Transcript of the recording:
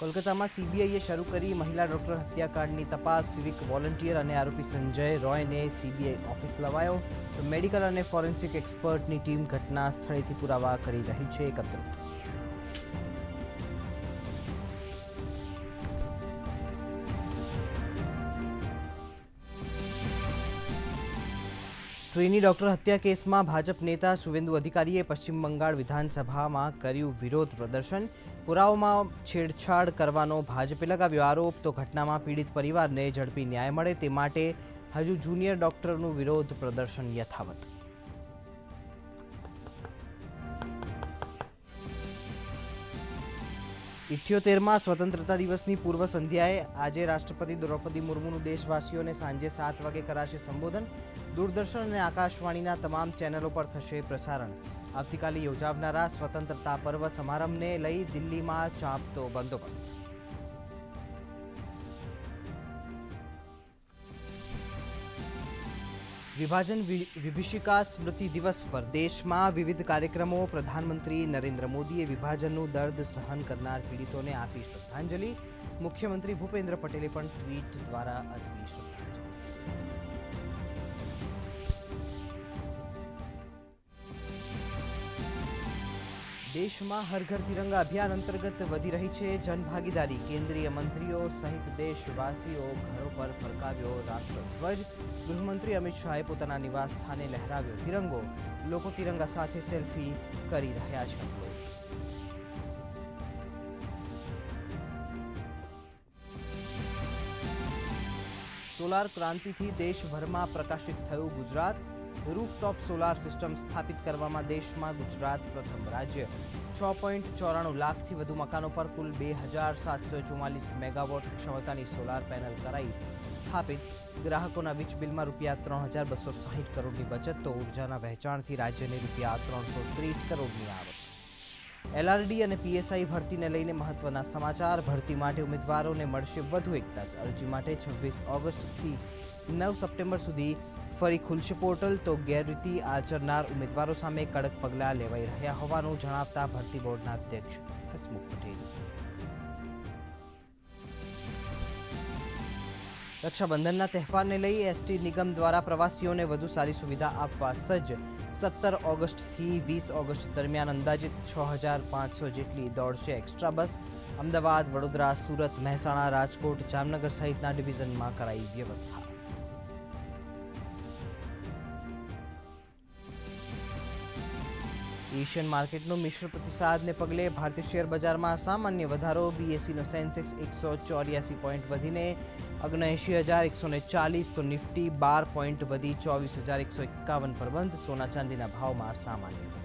કોલકાતામાં સીબીઆઈએ શરૂ કરી મહિલા ડોક્ટર હત્યાકાંડની તપાસ, સિવિક વોલન્ટિયર અને આરોપી સંજય રોયને સીબીઆઈ ઓફિસ લવાયો. તો મેડિકલ અને ફોરેન્સિક એક્સપર્ટની ટીમ ઘટના સ્થળેથી પુરાવા કરી રહી છે એકત્ર. ટ્રેની ડોક્ટર હત્યા કેસમાં ભાજપ નેતા શુવેન્દુ અધિકારીએ પશ્ચિમ બંગાળ વિધાનસભામાં કર્યું વિરોધ પ્રદર્શન. પુરાવામાં છેડછાડ કરવાનો ભાજપે લગાવ્યો આરોપ, તો ઘટનામાં પીડિત પરિવારને ઝડપી ન્યાય મળે તે માટે હજુ જુનિયર ડોક્ટરનું વિરોધ પ્રદર્શન યથાવત. ઇઠ્યોતેરમાં સ્વતંત્રતા દિવસની પૂર્વ સંધ્યાએ આજે રાષ્ટ્રપતિ દ્રૌપદી મુર્મુનું દેશવાસીઓને સાંજે સાત વાગે કરાશે સંબોધન. દૂરદર્શન અને આકાશવાણીના તમામ ચેનલો પર થશે પ્રસારણ. આવતીકાલે યોજાવનારા સ્વતંત્રતા પર્વ સમારંભને લઈ દિલ્હીમાં ચાંપતો બંદોબસ્ત. વિભાજન વિભીષિકા સ્મૃતિ દિવસ પર દેશમાં વિવિધ કાર્યક્રમો પ્રધાનમંત્રી નરેન્દ્ર મોદીએ વિભાજનનું દર્દ સહન કરનાર પીડિતોને આપી શ્રદ્ધાંજલિ. મુખ્યમંત્રી ભૂપેન્દ્ર પટેલે પણ ટ્વીટ દ્વારા અર્પી શ્રદ્ધાંજલિ. દેશમાં હર ઘર તિરંગા અભિયાન અંતર્ગત વધી રહી છે જનભાગીદારી. કેન્દ્રીય મંત્રીઓ સહિત દેશવાસીઓ ઘરો પર ફરકાવ્યો રાષ્ટ્રધ્વજ. ગૃહમંત્રી અમિત શાહે પોતાના નિવાસ સ્થાને લહેરાવ્યો તિરંગો. લોકો તિરંગા સાથે સેલ્ફી કરી રહ્યા છે. સોલાર ક્રાંતિથી દેશભરમાં પ્રકાશિત થયું ગુજરાત. રૂફટોપ સોલાર સિસ્ટમ સ્થાપિત કરવામાં દેશમાં ગુજરાત પ્રથમ રાજ્ય. છ પોઈન્ટ ચોરાણું લાખથી વધુ મકાનો પર કુલ બે હજાર સાતસો ચુમ્માલીસ મેગાવોટ ક્ષમતાની સોલાર પેનલ કરાઈ સ્થાપિત. ગ્રાહકોના વીજ બિલમાં રૂપિયા ત્રણ હજાર બસો સાહીઠ કરોડની બચત તો ઉર્જાના વહેંચાણથી રાજ્યને રૂપિયા ત્રણસો ત્રીસ કરોડની આવક. એલઆરડી અને પીએસઆઈ ભરતીને લઈને મહત્વના સમાચાર. ભરતી માટે ઉમેદવારોને મળશે વધુ એક તક. અરજી માટે છવ્વીસ ઓગસ્ટથી નવ સપ્ટેમ્બર સુધી ફરી ખુલશે પોર્ટલ તો ગેરરીતિ આચરનાર ઉમેદવારો સામે કડક પગલાં લેવાઈ રહ્યા હોવાનું જણાવતા ભરતી બોર્ડના અધ્યક્ષ હસમુખ પટેલ. રક્ષાબંધનના તહેવારને લઈ એસટી નિગમ દ્વારા પ્રવાસીઓને વધુ સારી સુવિધા આપવા સજ્જ. સત્તર ઓગસ્ટથી વીસ ઓગસ્ટ દરમિયાન અંદાજિત છ હજાર પાંચસો જેટલી દોડશે એક્સ્ટ્રા બસ. અમદાવાદ, વડોદરા, સુરત, મહેસાણા, રાજકોટ, જામનગર સહિતના ડિવિઝનમાં કરાઈ વ્યવસ્થા. એશિયન માર્કેટનો મિશ્ર પ્રતિસાદને પગલે ભારતીય શેર બજારમાં સામાન્ય વધારો બીએસસીનો સેન્સેક્સ એકસો ચોર્યાસી પોઈન્ટ વધીને અગ્નેશી હજાર એકસો ચાલીસ, તો નિફ્ટી બાર પોઈન્ટ વધી ચોવીસ હજાર એકસો એકાવન પર બંધ. સોના ચાંદીના ભાવમાં સામાન્ય